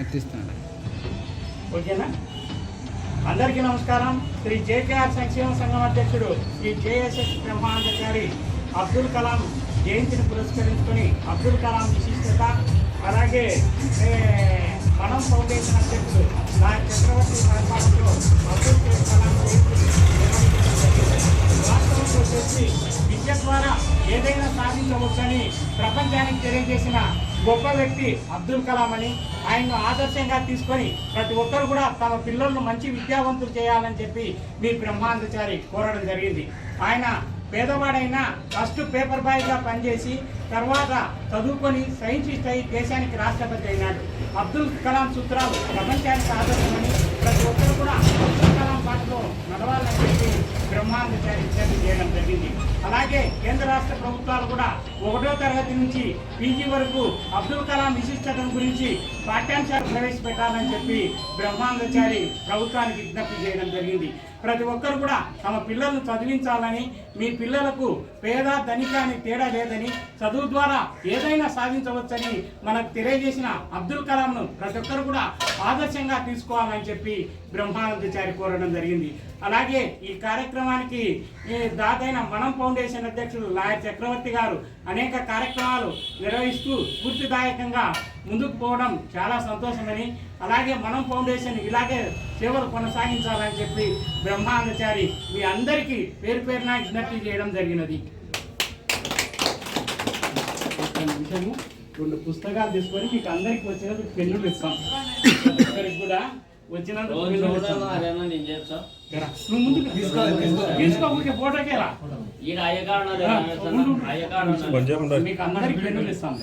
ఎత్తిస్తాను ఓకేనా? అందరికీ నమస్కారం. శ్రీ జేకేఆర్ సంక్షేమ సంఘం అధ్యక్షుడు శ్రీ జేఎస్ఎస్ బ్రహ్మాండచారి అబ్దుల్ కలాం జయంతిని పురస్కరించుకొని అబ్దుల్ కలాం విశిష్టత అలాగే మనం ఫౌండేషన్ అధ్యక్షుడు నా చక్రవర్తి సహకారంలో అబ్దుల్ కలాం జయంతిని నిర్వహించడం వచ్చేసి విద్య ద్వారా ఏదైనా సాధించవచ్చని ప్రపంచానికి తెలియజేసిన గొప్ప వ్యక్తి అబ్దుల్ కలాం అని ఆయన్ను ఆదర్శంగా తీసుకొని ప్రతి ఒక్కరు కూడా తమ పిల్లలను మంచి విద్యావంతులు చేయాలని చెప్పి మీ బ్రహ్మాందచారి కోరడం జరిగింది. ఆయన పేదవాడైనా ఫస్ట్ పేపర్ బాయ్గా పనిచేసి తర్వాత చదువుకొని సైంటిస్ట్ అయి దేశానికి రాష్ట్రపతి అయినాడు. అబ్దుల్ కలాం సూత్రాలు ప్రపంచానికి ఆదర్శమని ప్రతి ఒక్కరు కూడా అబ్దుల్ కలాం పాటలో నడవాలని చెప్పి బ్రహ్మాండచారి విజ్ఞప్తి చేయడం జరిగింది. అలాగే కేంద్ర రాష్ట్ర ప్రభుత్వాలు కూడా ఒకటో తరగతి నుంచి పీజీ వరకు అబ్దుల్ కలాం విశిష్టతను గురించి పాఠ్యాంశాలు ప్రవేశపెట్టాలని చెప్పి బ్రహ్మాందచారి ప్రభుత్వానికి విజ్ఞప్తి చేయడం జరిగింది. ప్రతి ఒక్కరు కూడా తమ పిల్లలను చదివించాలని మీ పిల్లలకు పేద ధనిక అని తేడా లేదని చదువు ద్వారా ఏదైనా సాధించవచ్చని మనకు తెలియజేసిన అబ్దుల్ కలాంను ప్రతి ఒక్కరు కూడా ఆదర్శంగా తీసుకోవాలని చెప్పి బ్రహ్మానందచారి కోరడం జరిగింది. అలాగే ఈ కార్యక్రమానికి ఈ దాదైన మనం ఫౌండేషన్ అధ్యక్షుడు లాయర్ చక్రవర్తి గారు అనేక కార్యక్రమాలు నిర్వహిస్తూ స్ఫూర్తిదాయకంగా ముందుకు పోవడం చాలా సంతోషమని అలాగే మనం ఫౌండేషన్ ఇలాగే సేవలు కొనసాగించాలని చెప్పి బ్రహ్మానందచారి మీ అందరికీ పేరు పేరున విజ్ఞప్తి చేయడం జరిగినది. రెండు పుస్తకాలు తీసుకొని మీకు అందరికి వచ్చినందుకు పెన్నులు ఇస్తాం. అందరికి కూడా మీకు అందరికి పెన్నులు ఇస్తాం